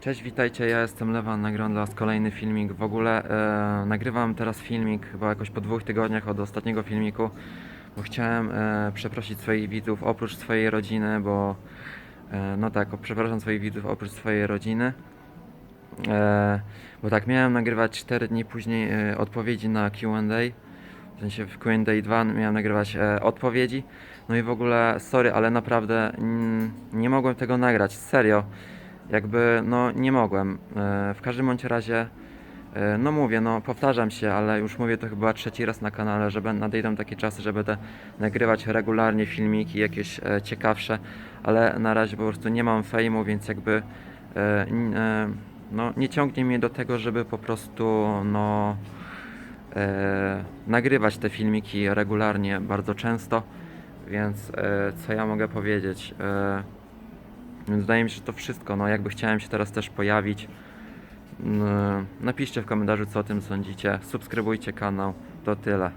Cześć, witajcie, ja jestem Lewan, nagrywam dla Was kolejny filmik. W ogóle e, nagrywam teraz filmik chyba jakoś po dwóch tygodniach od ostatniego filmiku, bo chciałem e, przeprosić swoich widzów oprócz swojej rodziny, bo e, no tak, przepraszam swoich widzów oprócz swojej rodziny. E, bo tak, miałem nagrywać 4 dni później e, odpowiedzi na Q&A. W sensie w Q&A 2 miałem nagrywać e, odpowiedzi. No i w ogóle, sorry, ale naprawdę mm, nie mogłem tego nagrać, serio. Jakby, no nie mogłem. E, w każdym bądź razie, e, no mówię, no powtarzam się, ale już mówię to chyba trzeci raz na kanale, że nadejdą takie czasy, że będę nagrywać regularnie filmiki jakieś e, ciekawsze, ale na razie po prostu nie mam fejmu, więc jakby no, nie ciągnie mnie do tego, żeby po prostu no nagrywać te filmiki regularnie, bardzo często, więc co ja mogę powiedzieć? Więc wydaje mi się, że to wszystko. No, jakby chciałem się teraz też pojawić. Mm, Napiszcie w komentarzu, co o tym sądzicie. Subskrybujcie kanał. To tyle.